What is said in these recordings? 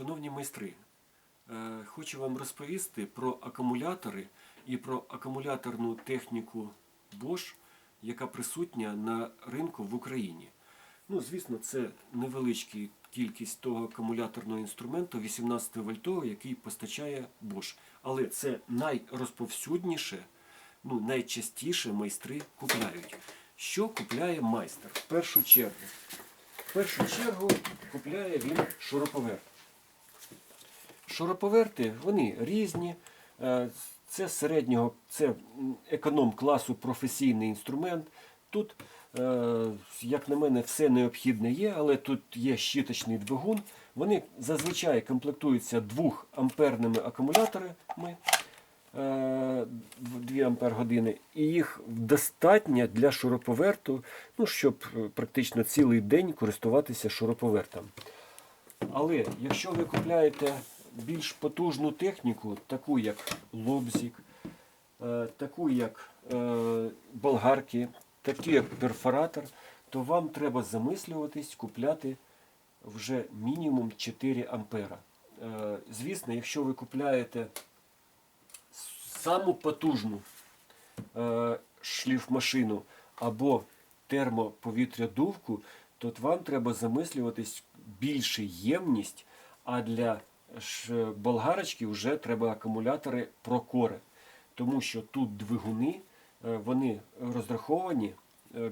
Шановні майстри, е, хочу вам розповісти про акумулятори і про акумуляторну техніку Bosch, яка присутня на ринку в Україні. Ну, звісно, це невеличка кількість того акумуляторного інструменту 18 вольтового, який постачає Bosch. Але це найрозповсюдніше, ну, найчастіше майстри купляють. Що купляє майстер? В першу чергу. В першу чергу купляє він шуруповерт. Шуруповерти вони різні. Е, Це середнього, це економ-класу професійний інструмент. Тут, е, як на мене, все необхідне є, але тут є щіточний двигун. Вони зазвичай комплектуються 2 амперними акумуляторами. е, 2 ампер години, і їх достатньо для шуруповерту, ну, щоб е, практично цілий день користуватися шуруповертом. Але якщо ви купляєте більш потужну техніку, таку як лобзик, е, таку як е, болгарки, таку як перфоратор, то вам треба замислюватись, купляти вже мінімум 4 ампера. Е, Звісно, якщо ви купляєте саму потужну шліфмашину або термоповітрядувку, то вам треба замислюватись більше ємність, а для болгарочки вже треба акумулятори Procore. Тому що тут двигуни, е, вони розраховані, е,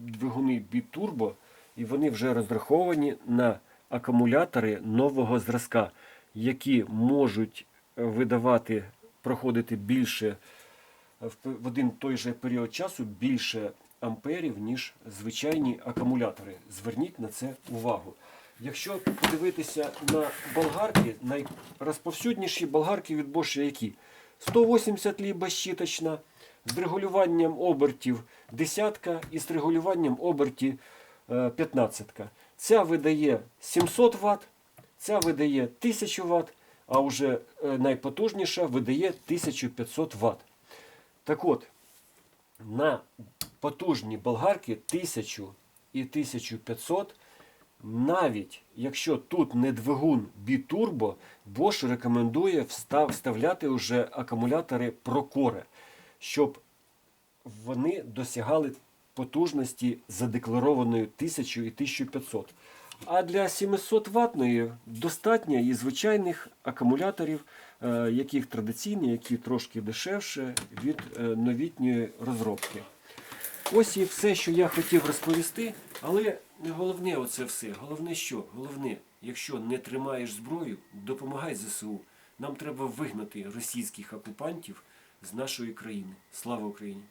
двигуни бітурбо, і вони вже розраховані на акумулятори нового зразка, які можуть е, видавати, проходити більше в один той же період часу більше амперів, ніж звичайні акумулятори. Зверніть на це увагу. Якщо подивитися на болгарки, найрозповсюдніші болгарки від Bosch які? 180 лі безщіточна, з регулюванням обертів десятка і з регулюванням обертів е, 15. Ця видає 700 Вт, ця видає 1000 Вт, а вже е, найпотужніша видає 1500 Вт. Так от, на потужні болгарки 1000 і 1500, навіть якщо тут не двигун бітурбо, Bosch рекомендує вставляти вже акумулятори Procore, щоб вони досягали потужності задекларованої 1000 і 1500. А для 700 ваттної достатньо і звичайних акумуляторів, е, яких традиційні, які трошки дешевше від е, новітньої розробки. Ось і все, що я хотів розповісти, але не головне оце все. Головне що? Головне, якщо не тримаєш зброю, допомагай ЗСУ. Нам треба вигнати російських окупантів з нашої країни. Слава Україні!